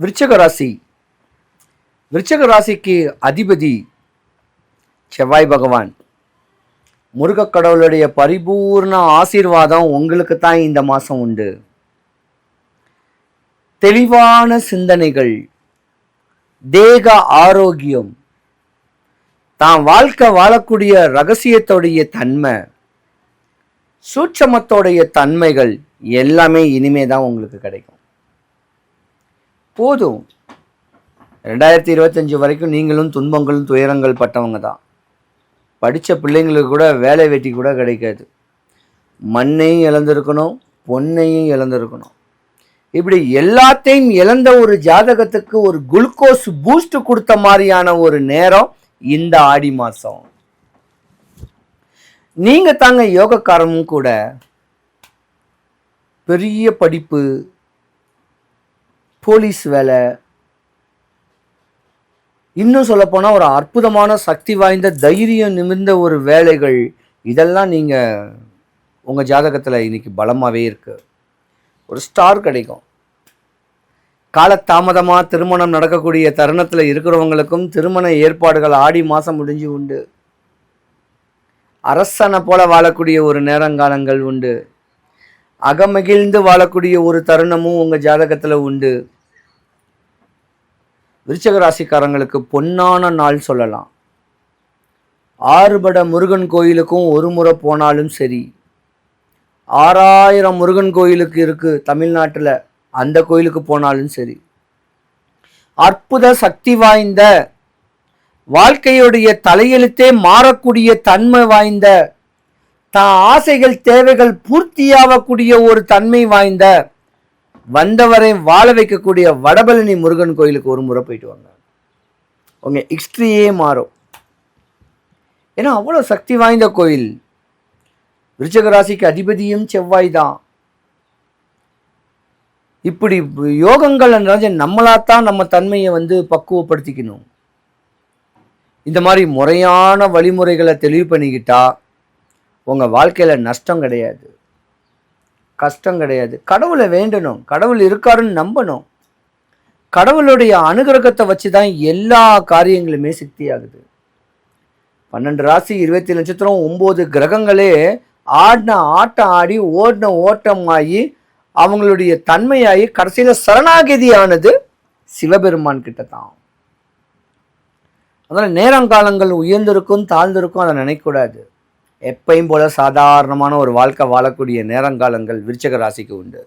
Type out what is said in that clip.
விருச்சக ராசி. விருச்சக ராசிக்கு அதிபதி செவ்வாய் பகவான். முருகக் கடவுளுடைய பரிபூர்ண ஆசீர்வாதம் உங்களுக்கு தான் இந்த மாதம் உண்டு. தெளிவான சிந்தனைகள் தேக ஆரோக்கியம் தான் வாழ்க்கை வாழக்கூடிய ரகசியத்தோடைய தன்மை சூட்சமத்தோடைய தன்மைகள் எல்லாமே இனிமே தான் உங்களுக்கு கிடைக்கும். போதும். ரெண்டாயிரத்தி இருபத்தஞ்சி வரைக்கும் நீங்களும் துன்பங்களும் துயரங்கள் பட்டவங்க தான். படித்த பிள்ளைங்களுக்கு கூட வேலை வெட்டி கூட கிடைக்காது. மண்ணையும் இழந்திருக்கணும் பொன்னையும் இழந்திருக்கணும். இப்படி எல்லாத்தையும் இழந்த ஒரு ஜாதகத்துக்கு ஒரு குளுக்கோஸ் பூஸ்ட் கொடுத்த மாதிரியான ஒரு நேரம் இந்த ஆடி மாதம் நீங்கள் தாங்க யோகக்காரமும் கூட பெரிய படிப்பு போலீஸ் வேலை. இன்னும் சொல்லப்போனால் ஒரு அற்புதமான சக்தி வாய்ந்த தைரியம் நிமிர்ந்த ஒரு வேலைகள். இதெல்லாம் நீங்கள் உங்கள் ஜாதகத்தில் இன்னைக்கு பலமாகவே இருக்கு. ஒரு ஸ்டார் கிடைக்கும். காலத்தாமதமாக திருமணம் நடக்கக்கூடிய தருணத்தில் இருக்கிறவங்களுக்கும் திருமண ஏற்பாடுகள் ஆடி மாதம் முடிஞ்சு உண்டு. அரசனை போல வாழக்கூடிய ஒரு நேரங்காலங்கள் உண்டு. அகமகிழ்ந்து வாழக்கூடிய ஒரு தருணமும் உங்கள் ஜாதகத்தில் உண்டு. விருச்சக ராசிக்காரங்களுக்கு பொன்னான நாள் சொல்லலாம். ஆறுபட முருகன் கோயிலுக்கும் ஒரு முறை போனாலும் சரி. ஆறாயிரம் முருகன் கோயிலுக்கு இருக்குது தமிழ்நாட்டில் அந்த கோயிலுக்கு போனாலும் சரி. அற்புத சக்தி வாய்ந்த வாழ்க்கையுடைய தலையெழுத்தே மாறக்கூடிய தன்மை வாய்ந்த தான் ஆசைகள் தேவைகள் பூர்த்தியாகக்கூடிய ஒரு தன்மை வாய்ந்த வந்தவரை வாழ வைக்கக்கூடிய வடபழனி முருகன் கோயிலுக்கு ஒரு முறை போயிட்டு வாங்க. உங்க ஹிஸ்ட்ரியே மாறும். ஏன்னா அவ்வளோ சக்தி வாய்ந்த கோயில். விருச்சக ராசிக்கு அதிபதியும் செவ்வாய் தான். இப்படி யோகங்கள் நிறைஞ்ச நம்மளாத்தான் நம்ம தன்மையை வந்து பக்குவப்படுத்திக்கணும். இந்த மாதிரி முறையான வழிமுறைகளை தெளிவு பண்ணிக்கிட்டா உங்கள் வாழ்க்கையில் நஷ்டம் கிடையாது. கஷ்டம் கிடையாது. கடவுளை வேண்டணும். கடவுள் இருக்காருன்னு நம்பணும். கடவுளுடைய அனுகிரகத்தை வச்சு தான் எல்லா காரியங்களுமே சித்தியாகுது. பன்னெண்டு ராசி இருபத்தி நட்சத்திரம் ஒம்பது கிரகங்களே ஆடின ஆட்டம் ஆடி ஓடின ஓட்டம் ஆகி அவங்களுடைய தன்மையாகி கடைசியில் சரணாகதியானது சிவபெருமான் கிட்ட தான் அதனால் நேரங்காலங்கள் உயர்ந்திருக்கும் தாழ்ந்திருக்கும் அதை நினைக்கக்கூடாது. எப்பையும் போல சாதாரணமான ஒரு வாழ்க்கை வாழக்கூடிய நேரங்காலங்கள் விருச்சக ராசிக்கு உண்டு.